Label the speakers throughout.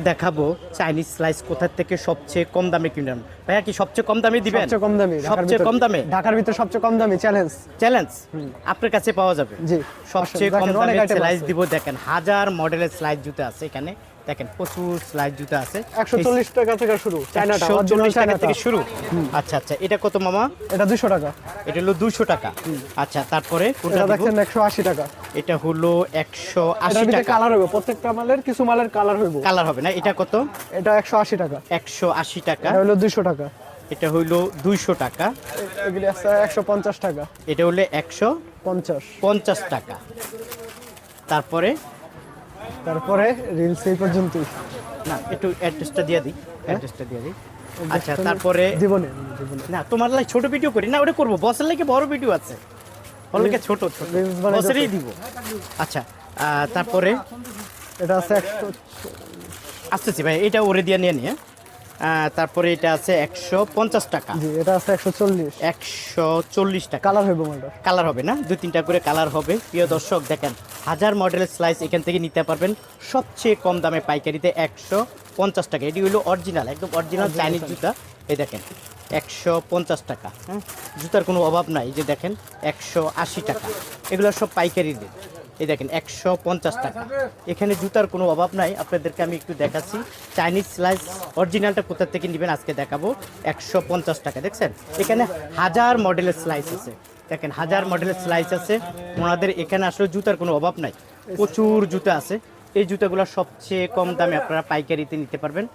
Speaker 1: দেখাবো Chinese slice কোথা থেকে সবচেয়ে কম দামে কিনলাম ভাইয়া কি সবচেয়ে কম দামে দিবেন?
Speaker 2: সবচেয়ে কম দামে
Speaker 1: সবচেয়ে কম দামে?
Speaker 2: ঢাকার ভিতর সবচেয়ে কম দামে চ্যালেঞ্জ
Speaker 1: চ্যালেঞ্জ আপনার কাছে পাওয়া যাবে।
Speaker 2: জি।
Speaker 1: সবচেয়ে কম দামে স্লাইস দিব দেখেন হাজার মডেলের স্লাইস জুতে আছে এখানে। দেখেন প্রচুর স্লাইড জুতা আছে।
Speaker 2: একশো চল্লিশ টাকা থেকে শুরু চায়নাটা
Speaker 1: টাকা থেকে শুরু। আচ্ছা আচ্ছা এটা কত মামা?
Speaker 2: এটা দুশো টাকা।
Speaker 1: এটা হলো দুশো টাকা। আচ্ছা তারপরে কোনটা?
Speaker 2: একশো আশি টাকা।
Speaker 1: এটা হলো একশো
Speaker 2: এটার
Speaker 1: আশি
Speaker 2: ভিতরে
Speaker 1: টাকা।
Speaker 2: কালার হবে প্রত্যেকটা মালের কিছু মালের কালার হইব।
Speaker 1: কালার হবে না এটা কত?
Speaker 2: এটা একশো আশি টাকা।
Speaker 1: একশো আশি টাকা।
Speaker 2: এটা হলো দুশো টাকা।
Speaker 1: এটা হইল দুইশো টাকা।
Speaker 2: এগুলি আছে একশো পঞ্চাশ টাকা।
Speaker 1: এটা হলো একশো
Speaker 2: পঞ্চাশ।
Speaker 1: পঞ্চাশ টাকা। তারপরে
Speaker 2: তারপরে রিলস এই পর্যন্তই।
Speaker 1: না একটু অ্যাড্রেসটা দিয়ে দিই। অ্যাড্রেসটা দিয়ে দিই। আচ্ছা তারপরে
Speaker 2: জীবনে জীবনে।
Speaker 1: না তোমার লাগে ছোট ভিডিও করি। না ওটা করব। বসের লাগে বড় ভিডিও আছে। ওর লাগে ছোট ছোট। বসেরই দিব। আচ্ছা তারপরে
Speaker 2: এটা আছে
Speaker 1: আসতেছি ভাই এটা ওরে দিয়ে নিয়ে নিয়ে আহ, তারপরে এটা আছে একশো পঞ্চাশ টাকা।
Speaker 2: জি এটা আছে একশো চল্লিশ।
Speaker 1: একশো চল্লিশ টাকা।
Speaker 2: কালার মালটা
Speaker 1: কালার হবে না? দুই তিনটা করে কালার হবে। প্রিয় দর্শক দেখেন হাজার মডেলের স্লাইস এখান থেকে নিতে পারবেন। সবচেয়ে কম দামে পাইকারিতে একশো পঞ্চাশ টাকা। এটি হলো অরিজিনাল একদম অরিজিনাল চাইনিজ জুতা। এই দেখেন একশো পঞ্চাশ টাকা। হ্যাঁ জুতার কোনো অভাব নাই। যে দেখেন একশো আশি টাকা। এগুলো সব পাইকারি রেট এই দেখেন, একশো পঞ্চাশ টাকা। এখানে জুতার কোনো অভাব নাই। আপনাদেরকে আমি একটু দেখাচ্ছি। চাইনিজ স্লাইস অরিজিনালটা কোথা থেকে নেবেন আজকে দেখাবো। একশো পঞ্চাশ টাকা, দেখছেন? এখানে হাজার মডেলের স্লাইস আছে। দেখেন, হাজার মডেলের স্লাইস আছে। ওনাদের এখানে আসলে জুতার কোনো অভাব নাই। প্রচুর জুতা আছে। এই জুতাগুলো সবচেয়ে কম দামে আপনারা পাইকারিতে নিতে পারবেন।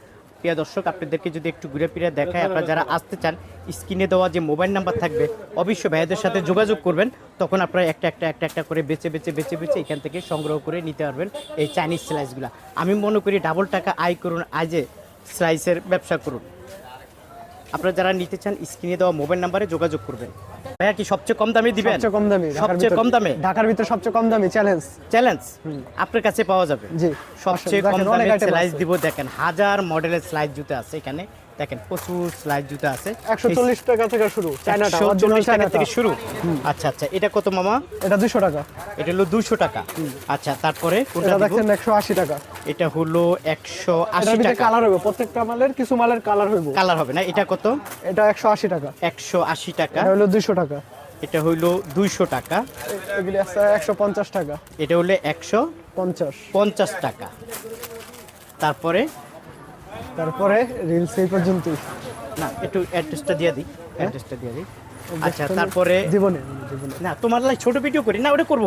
Speaker 1: প্রিয় দর্শক আপনাদেরকে যদি একটু ঘুরে ফিরে দেখায় আপনারা যারা আসতে চান স্ক্রিনে দেওয়া যে মোবাইল নাম্বার থাকবে অবশ্যই ভাইয়াদের সাথে যোগাযোগ করবেন। তখন আপনারা একটা একটা একটা একটা করে বেছে বেছে বেছে বেছে এখান থেকে সংগ্রহ করে নিতে পারবেন এই চাইনিজ স্লাইসগুলো আমি মনে করি ডাবল টাকা আয় করুন আজে স্লাইসের ব্যবসা করুন। আপনারা যারা নিতে চান স্ক্রিনে দেওয়া মোবাইল নাম্বারে যোগাযোগ করবেন। ভাইয়া কি সবচেয়ে কম দামে দিবেন?
Speaker 2: সবচেয়ে কম দামি
Speaker 1: সবচেয়ে কম দামে?
Speaker 2: ঢাকার ভিতরে সবচেয়ে কম দামি চ্যালেঞ্জ
Speaker 1: চ্যালেঞ্জ আপনার কাছে পাওয়া যাবে।
Speaker 2: জি।
Speaker 1: সবচেয়ে কম
Speaker 2: দেখেন,
Speaker 1: দামে স্লাইস দিব দেখেন হাজার মডেলের স্লাইস জুতা আছে এখানে। দেখেন প্রচুর স্লাইস জুতা আছে।
Speaker 2: একশো চল্লিশ টাকা থেকে শুরু চায়নাটা original
Speaker 1: চল্লিশ টাকা থেকে শুরু। আচ্ছা আচ্ছা এটা কত মামা?
Speaker 2: এটা দুশো টাকা।
Speaker 1: এটা হলো দুশো টাকা। আচ্ছা তারপরে কোনটা
Speaker 2: এটা দেখছেন একশো আশি টাকা।
Speaker 1: এটা হলো একশো আশি টাকা।
Speaker 2: কালার প্রত্যেকটা মালের কিছু মালের কালার
Speaker 1: কালার হবে না এটা কত?
Speaker 2: এটা একশো আশি টাকা।
Speaker 1: একশো আশি টাকা।
Speaker 2: এটা হলো দুশো টাকা।
Speaker 1: এটা হলো দুইশো টাকা।
Speaker 2: এগুলি আছে একশো পঞ্চাশ টাকা।
Speaker 1: এটা হলো একশো
Speaker 2: পঞ্চাশ।
Speaker 1: পঞ্চাশ টাকা। তারপরে?
Speaker 2: তারপরে রিলস এই পর্যন্তই।
Speaker 1: না একটু অ্যাড্রেসটা দিয়ে দিই অ্যাড্রেসটা দিয়ে দিই। আচ্ছা তারপরে
Speaker 2: জীবনে
Speaker 1: না তোমার ছোট ভিডিও করি না ওটা করব।